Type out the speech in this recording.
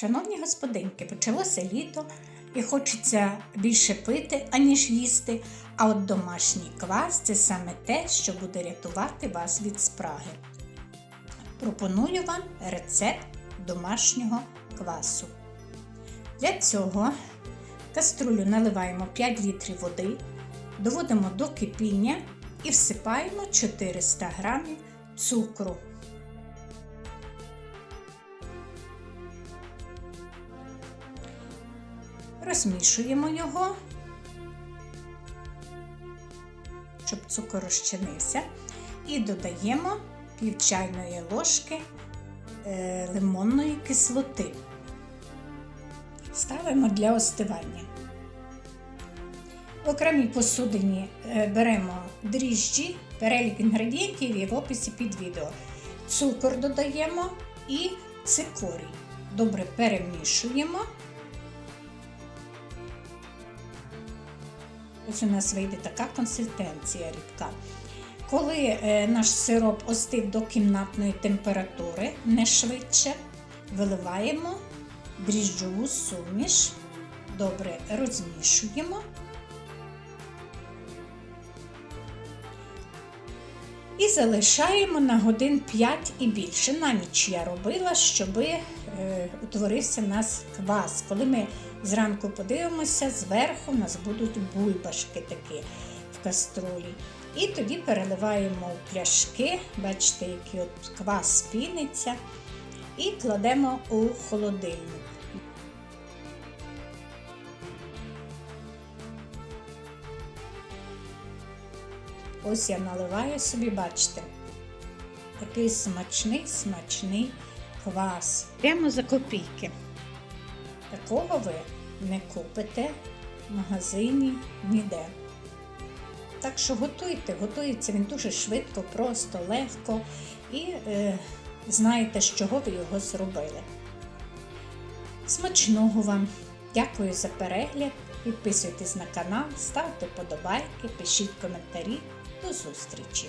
Шановні господинки, почалося літо і хочеться більше пити, аніж їсти. А от домашній квас це саме те, що буде рятувати вас від спраги. Пропоную вам рецепт домашнього квасу. Для цього каструлю наливаємо 5 літрів води, доводимо до кипіння і всипаємо 400 г цукру. Розмішуємо його, щоб цукор розчинився, і додаємо пів чайної ложки е, лимонної кислоти. Ставимо для остивання. В окремій посудині е, беремо дріжджі, перелік інгредієнтів є в описі під відео. Цукор додаємо і цикорій. Добре перемішуємо. Ось у нас вийде така консистенція рідка. Коли е, наш сироп остив до кімнатної температури, не швидше, виливаємо дріжджову суміш, добре розмішуємо. І залишаємо на годин 5 і більше. На ніч я робила, щоб е, утворився у нас квас. Коли ми зранку подивимося, зверху у нас будуть бульбашки такі в каструлі. І тоді переливаємо в пляшки, бачите, який от квас піниться, і кладемо у холодильник. Ось я наливаю собі, бачите, такий смачний, смачний квас. Прямо за копійки. Такого ви не купите в магазині ніде. Так що готуйте, готується він дуже швидко, просто, легко і е, знаєте, з чого ви його зробили. Смачного вам! Дякую за перегляд. Підписуйтесь на канал, ставте подобайки, пишіть коментарі. До зустрічі!